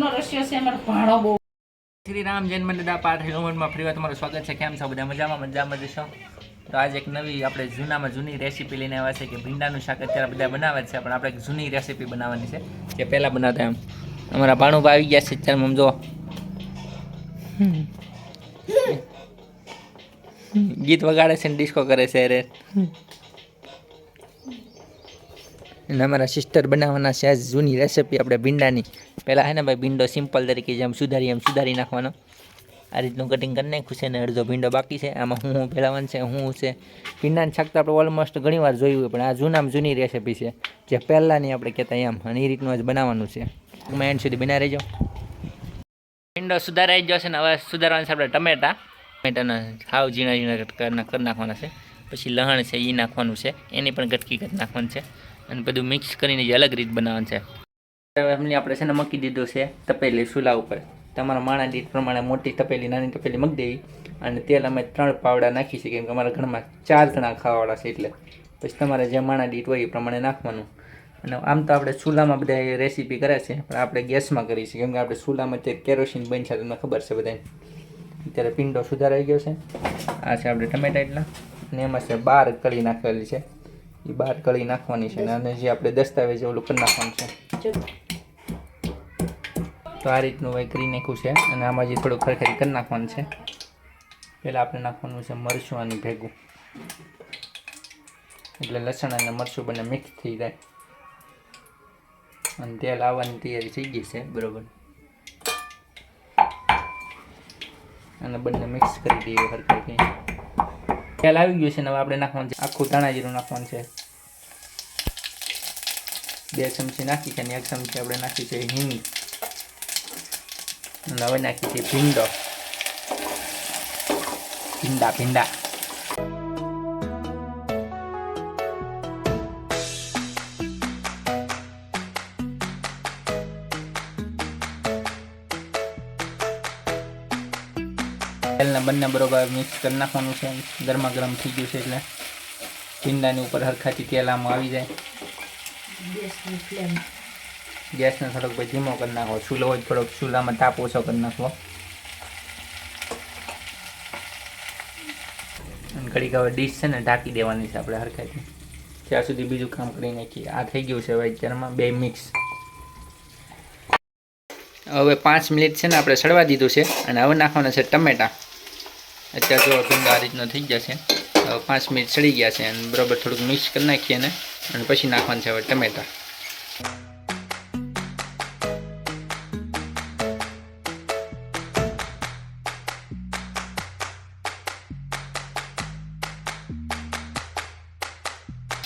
ઘરનો રશિયો છે અમારો ભાણો બહુ. શ્રી રામ જન્મ દાદા પાઠ હિલોમનમાં ફરી વાર તમારું સ્વાગત છે. કેમ છો? બધા મજામાં? મજામાં જશો તો આજે એક નવી આપણે જૂનામાં જૂની રેસીપી લઈને આવ્યા છે કે ભીંડાનું શાક અત્યારે બધા બનાવે છે પણ આપણે એક જૂની રેસીપી બનાવવાની છે જે પહેલાં બનાવતા એમ. અમારા ભાણું આવી ગયા છે અત્યારે જો ગીત વગાડે છે ને ડિસ્કો કરે છે અરે. અને અમારા સિસ્ટર બનાવવાના છે આજ જૂની રેસીપી આપણે ભીંડાની. પહેલાં હે ને ભાઈ, ભીંડો સિમ્પલ તરીકે જેમ સુધારી એમ સુધારી નાખવાનો. આ રીતનું કટિંગ કરી નાખ્યું ને અડધો ભીંડો બાકી છે. આમાં હું હું પહેલાં છે, હું છે. ભીંડાની શાક તો આપણે ઓલમોસ્ટ ઘણી વાર જોયું પણ આ જૂનામાં જૂની રેસીપી છે. જે પહેલાંની આપણે કહેતા એમ. અને એ રીતનું જ બનાવવાનું છે. તમે એન્ડ સુધી બના રહેજો. ભીંડો સુધારાઈ ગયો છે ને, હવે સુધારવાના છે આપણે ટમેટા. ટમેટાના સાવ ઝીણા ઝીણા કરી નાખવાના છે. પછી લહણ છે એ નાખવાનું છે. એની પણ ગટકી કરી નાખવાનું છે. અને બધું મિક્સ કરીને જે અલગ રીત બનાવવાનું છે. હવે એમની આપણે છે ને મૂકી દીધું છે તપેલી ચૂલા ઉપર. તમારા માણા દીઠ પ્રમાણે મોટી તપેલી, નાની તપેલી મૂકી દેવી અને તેલ અમે ત્રણ પાવડા નાખી છીએ કેમ કે અમારા ઘરમાં ચાર જણા ખાવાવાળા છે એટલે. પછી તમારે જે માણા દીઠ હોય એ પ્રમાણે નાખવાનું. અને આમ તો આપણે ચૂલામાં બધા રેસીપી કરે છે, પણ આપણે ગેસમાં કરી છીએ કેમ કે આપણે ચૂલામાં તે કેરોસીન બની છે, તમને ખબર છે બધાને. અત્યારે પિંડો સુધારાઈ ગયો છે. આ છે આપણે ટમેટા એટલા. અને એમાં છે બાર કરી નાખેલી છે. એ બાર કળી નાખવાની છે અને જે આપણે દસ્તાવેજ ઓલું કરી નાખવાનું છે. તો આ રીતનું ભાઈ કરી નાખ્યું છે અને આમાં જે થોડું ખરખરી કરી નાખવાનું છે. પહેલાં આપણે નાખવાનું છે મરચું અને ભેગું. એટલે લસણ અને મરચું બંને મિક્સ થઈ જાય. અને તેલ આવવાની તૈયારી થઈ ગઈ છે બરોબર. અને બંને મિક્સ કરી દઈએ હરખી તેલ આવી ગયું છે હવે આપણે નાખવાનું છે. આખું ધાણા જીરું નાખવાનું છે. બે ચમચી નાખી છે અને એક ચમચી આપણે નાખી છે હિંગ. અને હવે નાખી છે ભીંડો. ભીંડા ભીંડા. તેલને બંને બરોબર મિક્સ કરી નાખવાનું છે. ગરમા ગરમ થઈ ગયું છે એટલે ભીંડાની ઉપર હરખાથી તેલ આમ આવી જાય. ગેસની થોડોક ભાઈ ધીમો કરી નાખો. ચૂલો હોય થોડોક ચૂલામાં તાપ ઓછો કરી નાખવો ઘડીક હવે ડીશ છે ને ઢાંકી દેવાની છે આપણે હરખાથી ત્યાં સુધી બીજું કામ કરી નાખીએ. આ થઈ ગયું છે હવે અત્યારમાં બે મિક્સ હવે પાંચ મિનિટ છે ને આપણે સડવા દીધું છે. અને હવે નાખવાના છે ટમેટા. અત્યારે જો ભીંડો આ રીતનો થઈ ગયા છે. પાંચ મિનિટ સડી ગયા છે અને બરોબર થોડુંક મિક્સ કરી નાખીએ ને અને પછી નાખવાનું છે હવે ટમેટા.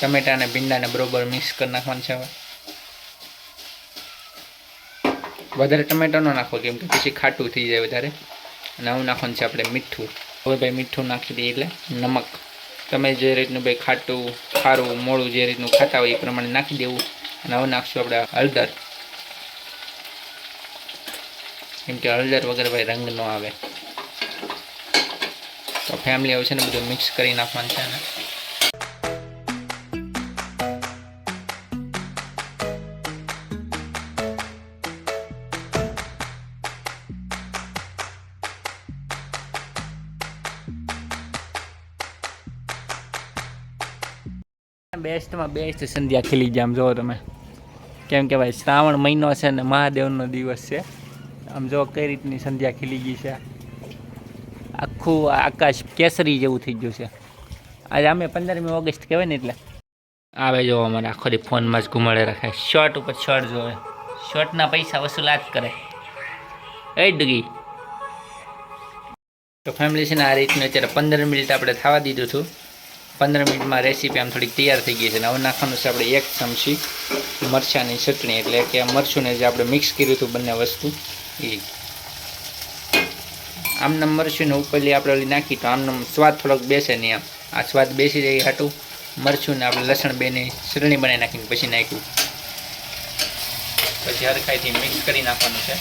ટમેટા અને ભીંડાને બરોબર મિક્સ કરી નાખવાનું છે હવે. વધારે ટમેટો ન નાખો કેમ કે પછી ખાટું થઈ જાય વધારે. અને આવું નાખવાનું છે આપણે મીઠું. હવે ભાઈ મીઠું નાખી દઈએ એટલે નમક. તમે જે રીતનું ભાઈ ખાટું, ખારું, મોળું જે રીતનું ખાતા હોય એ પ્રમાણે નાખી દેવું. અને હવે નાખશું આપણે હળદર. કેમ કે હળદર વગર ભાઈ રંગ ન આવે. તો ફેમિલી આવે છે ને બધું મિક્સ કરી નાખવાનું છે ને બેસ્ટમાં બેસ્ટ સંધ્યા ખીલી જાય આમ જુઓ તમે. કેમ કે ભાઈ, શ્રાવણ મહિનો છે ને મહાદેવનો દિવસ છે. આમ જો કઈ રીતની સંધ્યા ખીલી ગઈ છે. આખું આકાશ કેસરી જેવું થઈ ગયું છે. આજે અમે પંદરમી ઓગસ્ટ કહેવાય ને એટલે. આવે જો અમારે આખો દી ફોનમાં જ ઘુમાડે રાખે શર્ટ ઉપર શર્ટ જોવે શર્ટના પૈસા વસૂલાત કરે. એ ડગી તો ફેમિલી છે ને આ રીતનું અત્યારે પંદર મિનિટ આપણે થવા દીધું હતું. પંદર મિનિટમાં રેસીપી આમ થોડીક તૈયાર થઈ ગઈ છે અને હવે નાખવાનું છે આપણે એક ચમચી મરચાંની ચટણી. એટલે કે આ મરચુંને જે આપણે મિક્સ કર્યું હતું બંને વસ્તુ, એ. આમના મરચુંને ઉપરલી આપણે ઓલી નાખી તો આમનો સ્વાદ થોડોક બેસે નહીં આમ આ સ્વાદ બેસી જાય હાટું મરચું ને આપણે લસણ બેને ચટણી બનાવી નાખીને પછી નાખ્યું. પછી હરખાઈથી મિક્સ કરી નાખવાનું છે.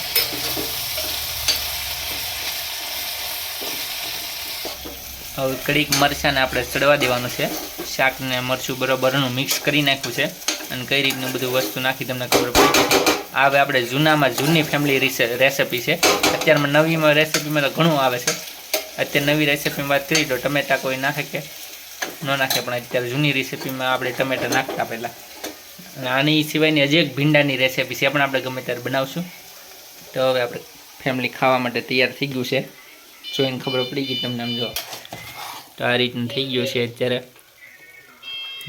હવે કડીક મરચાંને આપણે ચડવા દેવાનું છે. શાકને મરચું બરોબરનું મિક્સ કરી નાખ્યું છે અને કઈ રીતનું બધું વસ્તુ નાખી તમને ખબર પડી જશે હવે આપણે જૂનામાં જૂની ફેમિલી રેસિપી છે. અત્યારમાં નવીમાં રેસિપીમાં તો ઘણું આવે છે. અત્યારે નવી રેસીપીમાં વાત કરી તો ટમેટા કોઈ નાખે કે ન નાખે, પણ અત્યારે જૂની રેસીપીમાં આપણે ટમેટા નાખતા પહેલાં. અને આની સિવાયની હજી એક ભીંડાની રેસિપી છે પણ આપણે ગમે ત્યારે બનાવશું. તો હવે આપણે ફેમિલી ખાવા માટે તૈયાર થઈ ગયું છે. જોઈને ખબર પડી ગઈ તમને આમ જો. તો આ રીતનું થઈ ગયું છે અત્યારે.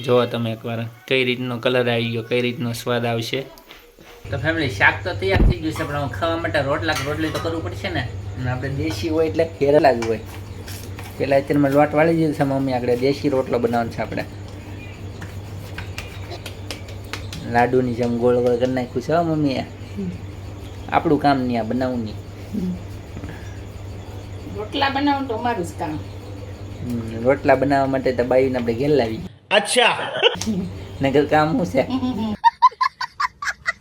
જુઓ તમે એકવાર કઈ રીતનો કલર આવી ગયો કઈ રીતનો સ્વાદ આવશે. તો ફેમિલી શાક તો તૈયાર થઈ ગયું છે પણ હવે ખાવા માટે રોટલા રોટલી તો કરવું પડશે ને? અને આપણે દેશી હોય એટલે કેરલા જ હોય. પેલા અત્યારમાં લોટ વાળી દીધું છે મમ્મી આગળ દેશી રોટલો બનાવવાનો છે આપણે. લાડુની જેમ ગોળ ગોળ કરી નાખ્યું છે મમ્મી આપણું કામ નહીં આ બનાવવું નહીં. રોટલા બનાવું તો મારું જ કામ. રોટલા બનાવવા માટે દબાવીને આપણે ઘેર લાવી. અચ્છા. નગર કામ શું છે?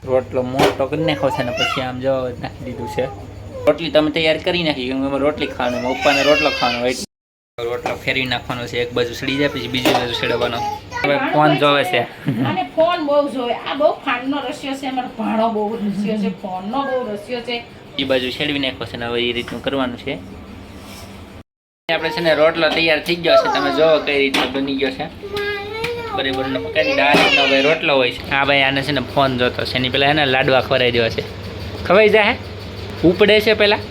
રોટલો મોટો કરી નાખો છે ને પછી આમ જો નાખી દીધું છે. રોટલી તમે તૈયાર કરી નાખી રોટલી ખાવાનું પપ્પાને રોટલો ખાવાનો હોય. રોટલો ફેરવી નાખવાનો છે એક બાજુ સડી જાય પછી બીજી બાજુ સડવાનો. હવે ફોન જોવે છે. અને ફોન બહુ જોવે. આ બહુ ફાનનો રસ્યો છે મારો ભાણો બહુ રસ્યો છે ફોનનો બહુ રસ્યો છે. એ બાજુ છેડવી નાખો છે ને હવે એ રીતનું કરવાનું છે. આપણે છે ને રોટલો તૈયાર થઈ ગયો છે. તમે જોવો કઈ રીતનો બની ગયો છે. બરાબર કઈ ભાઈ રોટલો હોય છે. હા ભાઈ આને છે ને ફોન જોતો છે. એની પહેલાં એને લાડવા ખવડાવી દેવા છે. ખવાઈ જાય ઉપડે છે પહેલાં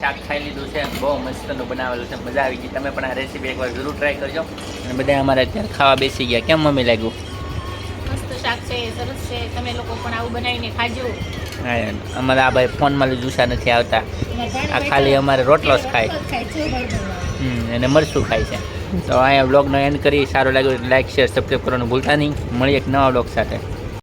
શાક ખાઈ લીધું છે. બહુ મસ્તનું બનાવેલું છે. મજા આવી ગઈ. તમે પણ આ રેસીપી એકવાર જરૂર ટ્રાય કરજો. અને બધા અમારે અત્યારે ખાવા બેસી ગયા. કેમ મમ્મી લાગ્યું? મસ્ત શાક છે. સરસ છે. તમે લોકો પણ આવું બનાવીને ખાજો. અમારે આ ભાઈ ફોનમાં જુસા નથી આવતા. આ ખાલી અમારે રોટલો જ ખાય. અને મરચું ખાય છે. તો અહીંયા બ્લોગનો એન્ડ કરી સારો લાગ્યો લાઈક શેર સબસ્ક્રાઈબ કરવાનું ભૂલતા નહીં. મળીએ એક નવા બ્લોગ સાથે.